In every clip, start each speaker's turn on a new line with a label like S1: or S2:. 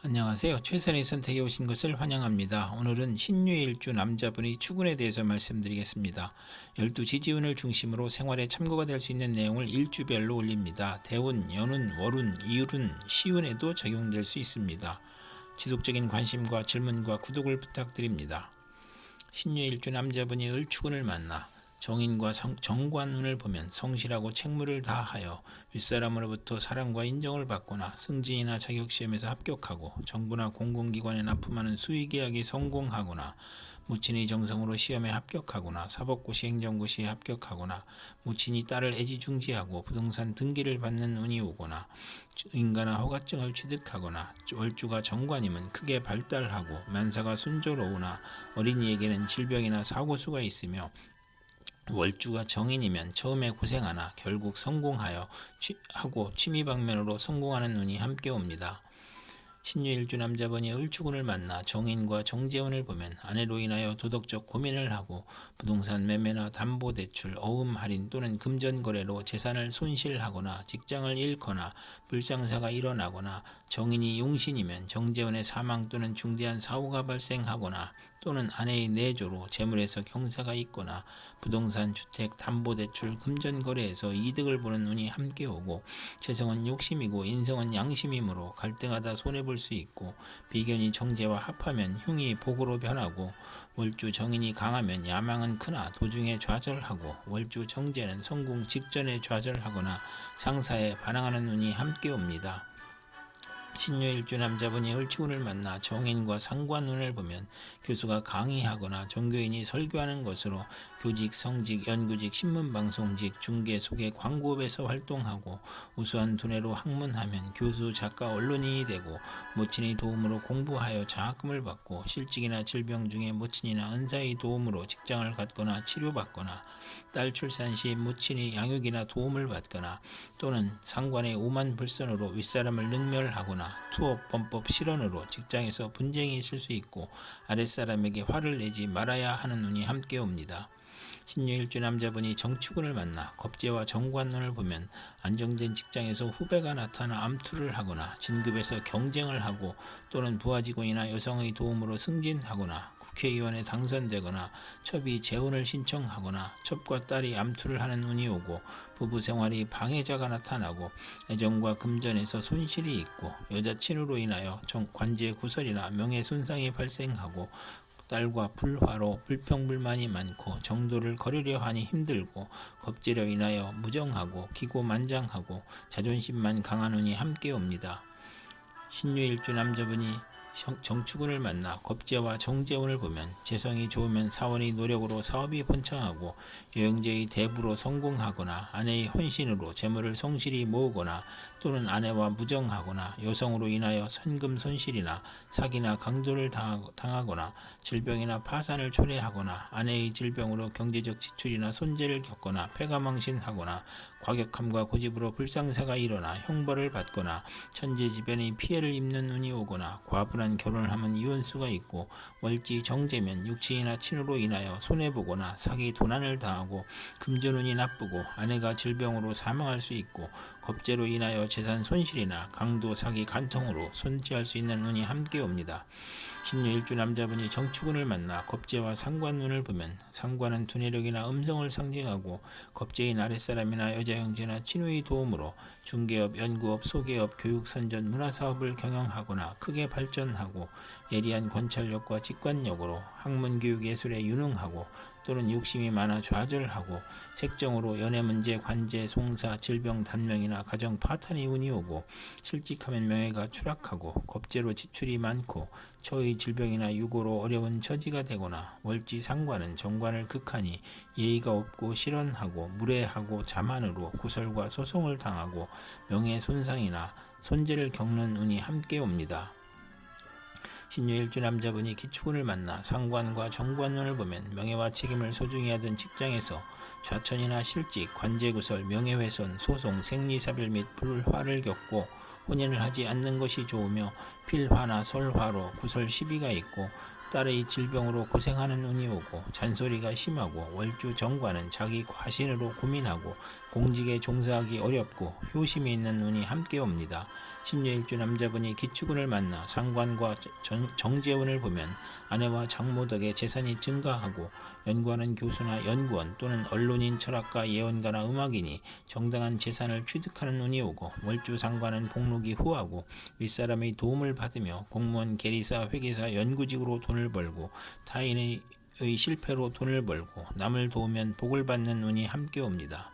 S1: 안녕하세요. 최선의 선택에 오신 것을 환영합니다. 오늘은 신유일주 남자분의 추군에 대해서 말씀드리겠습니다. 열두 지지운을 중심으로 생활에 참고가 될 수 있는 내용을 일주별로 올립니다. 대운, 연운, 월운, 이율운, 시운에도 적용될 수 있습니다. 지속적인 관심과 질문과 구독을 부탁드립니다. 신유일주 남자분이 을추군을 만나 정인과 성- 정관운을 보면 성실하고 책무를 다하여 윗사람으로부터 사랑과 인정을 받거나 승진이나 자격시험에서 합격하고 정부나 공공기관에 납품하는 수의계약이 성공하거나 무친의 정성으로 시험에 합격하거나 사법고시 행정고시에 합격하거나 무친이 딸을 애지중지하고 부동산 등기를 받는 운이 오거나 인가나 허가증을 취득하거나 월주가 정관이면 크게 발달하고 만사가 순조로우나 어린이에게는 질병이나 사고수가 있으며 월주가 정인이면 처음에 고생하나 결국 성공하여 취, 하고 취미 방면으로 성공하는 운이 함께 옵니다. 신유일주 남자분이 을추군을 만나 정인과 정재원을 보면 아내로 인하여 도덕적 고민을 하고 부동산 매매나 담보 대출, 어음 할인 또는 금전 거래로 재산을 손실하거나 직장을 잃거나 불상사가 일어나거나 정인이 용신이면 정재원의 사망 또는 중대한 사고가 발생하거나 또는 아내의 내조로 재물에서 경사가 있거나 부동산, 주택, 담보대출, 금전 거래에서 이득을 보는 운이 함께 오고 재성은 욕심이고 인성은 양심이므로 갈등하다 손해 볼 수 있고 비견이 정제와 합하면 흉이 복으로 변하고 월주 정인이 강하면 야망은 크나 도중에 좌절하고 월주 정제는 성공 직전에 좌절하거나 상사에 반항하는 운이 함께 옵니다. 신유일주 남자분이 을치운을 만나 정인과 상관운을 보면 교수가 강의하거나 종교인이 설교하는 것으로 교직, 성직, 연구직, 신문방송직, 중개, 소개, 광고업에서 활동하고 우수한 두뇌로 학문하면 교수, 작가, 언론인이 되고 모친의 도움으로 공부하여 장학금을 받고 실직이나 질병 중에 모친이나 은사의 도움으로 직장을 갖거나 치료받거나 딸 출산 시 모친의 양육이나 도움을 받거나 또는 상관의 오만 불선으로 윗사람을 능멸하거나 투업, 범법, 실언으로 직장에서 분쟁이 있을 수 있고 아랫사람에게 화를 내지 말아야 하는 운이 함께 옵니다. 신유일주 남자분이 정치군을 만나 겁재와 정관론을 보면 안정된 직장에서 후배가 나타나 암투를 하거나 진급에서 경쟁을 하고 또는 부하 직원이나 여성의 도움으로 승진하거나 국회의원에 당선되거나 첩이 재혼을 신청하거나 첩과 딸이 암투를 하는 운이 오고 부부 생활이 방해자가 나타나고 애정과 금전에서 손실이 있고 여자친으로 인하여 정, 관제 구설이나 명예 손상이 발생하고 딸과 불화로 불평불만이 많고 정도를 거르려 하니 힘들고 겁제로 인하여 무정하고 기고만장하고 자존심만 강한 운이 함께 옵니다. 신유일주 남자분이 정- 정축운을 만나 겁재와 정재운을 보면 재성이 좋으면 사원의 노력으로 사업이 번창하고 여행제의 대부로 성공하거나 아내의 헌신으로 재물을 성실히 모으거나 또는 아내와 무정하거나 여성으로 인하여 선금 손실이나 사기나 강도를 당하- 당하거나 질병이나 파산을 초래하거나 아내의 질병으로 경제적 지출이나 손재를 겪거나 폐가망신하거나 과격함과 고집으로 불상사가 일어나 형벌을 받거나 천재지변의 피해를 입는 운이 오거나 과분한 결혼을 하면 이혼수가 있고 월지 정제면 육친이나 친으로 인하여 손해보거나 사기 도난을 당하고 금전운이 나쁘고 아내가 질병으로 사망할 수 있고 겁제로 인하여 재산 손실이나 강도 사기 간통으로 손지할 수 있는 운이 함께 옵니다. 신유일주 남자분이 정축운을 만나 겁제와 상관운을 보면 상관은 두뇌력이나 음성을 상징하고 겁제인 아랫사람이나 여자 형제나 친구의 도움으로 중개업, 연구업, 소개업, 교육 선전, 문화 사업을 경영하거나 크게 발전하고 예리한 관찰력과 직관력으로 학문 교육 예술에 유능하고 또는 욕심이 많아 좌절하고 색정으로 연애 문제, 관제, 송사, 질병, 단명이나 가정 파탄의 운이 오고 실직하면 명예가 추락하고 겁제로 지출이 많고 처의 질병이나 유고로 어려운 처지가 되거나 월지 상관은 정관을 극하니 예의가 없고 실언하고 무례하고 자만으로 구설과 소송을 당하고 명예 손상이나 손재를 겪는 운이 함께 옵니다. 신유일주 남자분이 기축운을 만나 상관과 정관운을 보면 명예와 책임을 소중히 하던 직장에서 좌천이나 실직, 관제구설, 명예훼손, 소송, 생리사별 및 불화를 겪고 혼인을 하지 않는 것이 좋으며 필화나 설화로 구설 시비가 있고 딸의 질병으로 고생하는 운이 오고 잔소리가 심하고 월주 정관은 자기 과신으로 고민하고 공직에 종사하기 어렵고 효심이 있는 운이 함께 옵니다. 신유일주 남자분이 기축운을 만나 상관과 정- 정재운을 보면 아내와 장모 덕에 재산이 증가하고 연구하는 교수나 연구원 또는 언론인 철학가 예언가나 음악인이 정당한 재산을 취득하는 운이 오고 월주 상관은 복록이 후하고 윗사람의 도움을 받으며 공무원 계리사 회계사 연구직으로 돈을 벌고 타인의 의 실패로 돈을 벌고 남을 도우면 복을 받는 운이 함께 옵니다.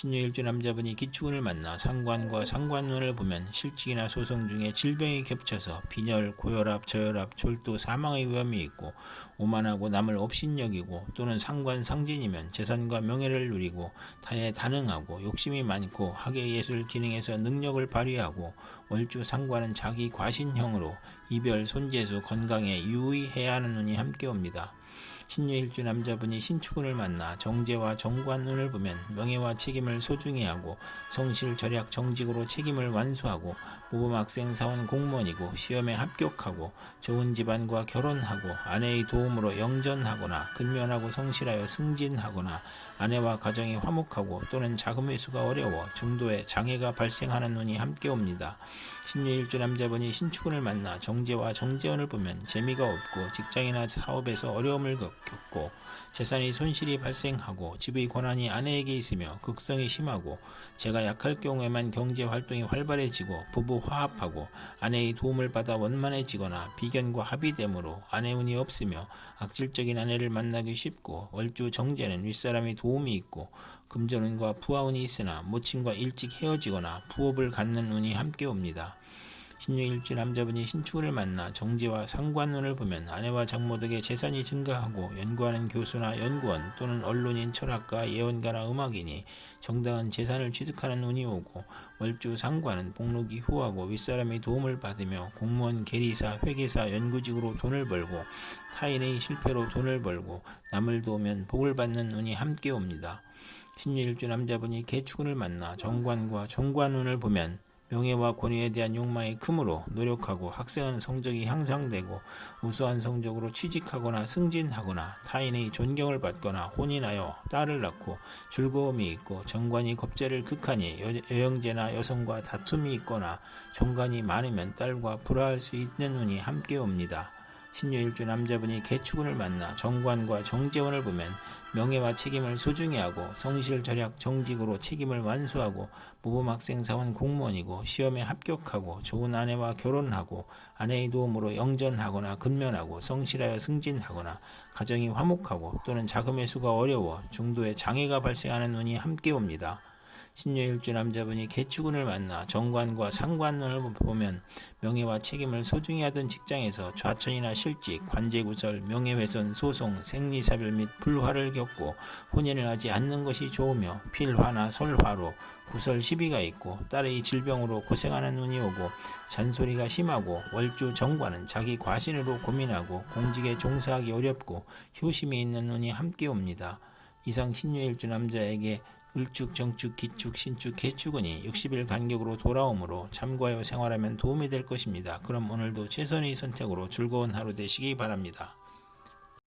S1: 신유일주 남자분이 기축운을 만나 상관과 상관운을 보면 실직이나 소송 중에 질병이 겹쳐서 빈혈, 고혈압, 저혈압, 졸도, 사망의 위험이 있고 오만하고 남을 업신여기고 또는 상관 상진이면 재산과 명예를 누리고 타에 단응하고 욕심이 많고 학예 예술 기능에서 능력을 발휘하고 월주 상관은 자기 과신형으로 이별, 손재수, 건강에 유의해야 하는 운이 함께 옵니다. 신유일주 남자분이 신축운을 만나 정제와 정관운을 보면 명예와 책임을 소중히 하고 성실 절약 정직으로 책임을 완수하고 모범학생 사원 공무원이고 시험에 합격하고 좋은 집안과 결혼하고 아내의 도움으로 영전하거나 근면하고 성실하여 승진하거나 아내와 가정이 화목하고 또는 자금 회수가 어려워 중도에 장애가 발생하는 운이 함께 옵니다. 신유일주 남자분이 신축운을 만나 정제와 정재원을 보면 재미가 없고 직장이나 사업에서 어려움을 겪고 재산의 손실이 발생하고 집의 권한이 아내에게 있으며 극성이 심하고 제가 약할 경우에만 경제 활동이 활발해지고 부부 화합하고 아내의 도움을 받아 원만해지거나 비견과 합의됨으로 아내 운이 없으며 악질적인 아내를 만나기 쉽고 월주 정제는 윗사람의 도움이 있고 금전운과 부하운이 있으나 모친과 일찍 헤어지거나 부업을 갖는 운이 함께 옵니다. 신유일주 남자분이 신축을 만나 정제와 상관운을 보면 아내와 장모 덕에 재산이 증가하고 연구하는 교수나 연구원 또는 언론인 철학가 예언가나 음악인이 정당한 재산을 취득하는 운이 오고 월주 상관은 복록이 후하고 윗사람의 도움을 받으며 공무원 계리사 회계사 연구직으로 돈을 벌고 타인의 실패로 돈을 벌고 남을 도우면 복을 받는 운이 함께 옵니다. 신유일주 남자분이 개축운을 만나 정관과 정관운을 보면 명예와 권위에 대한 욕망이 크므로 노력하고 학생은 성적이 향상되고 우수한 성적으로 취직하거나 승진하거나 타인의 존경을 받거나 혼인하여 딸을 낳고 즐거움이 있고 정관이 겁재를 극하니 여, 여영제나 여성과 다툼이 있거나 정관이 많으면 딸과 불화할 수 있는 운이 함께 옵니다. 신유일주 남자분이 개축운을 만나 정관과 정재원을 보면 명예와 책임을 소중히 하고 성실 절약 정직으로 책임을 완수하고 모범학생 사원 공무원이고 시험에 합격하고 좋은 아내와 결혼하고 아내의 도움으로 영전하거나 근면하고 성실하여 승진하거나 가정이 화목하고 또는 자금의 수가 어려워 중도에 장애가 발생하는 운이 함께 옵니다. 신유일주 남자분이 개축운을 만나 정관과 상관운을 보면 명예와 책임을 소중히 하던 직장에서 좌천이나 실직, 관제구설, 명예훼손, 소송, 생리사별 및 불화를 겪고 혼인을 하지 않는 것이 좋으며 필화나 설화로 구설 시비가 있고 딸의 질병으로 고생하는 운이 오고 잔소리가 심하고 월주 정관은 자기 과신으로 고민하고 공직에 종사하기 어렵고 효심이 있는 운이 함께 옵니다. 이상 신유일주 남자에게 을축, 정축, 기축, 신축, 개축운이 60일 간격으로 돌아오므로 참고하여 생활하면 도움이 될 것입니다. 그럼 오늘도 최선의 선택으로 즐거운 하루 되시기 바랍니다.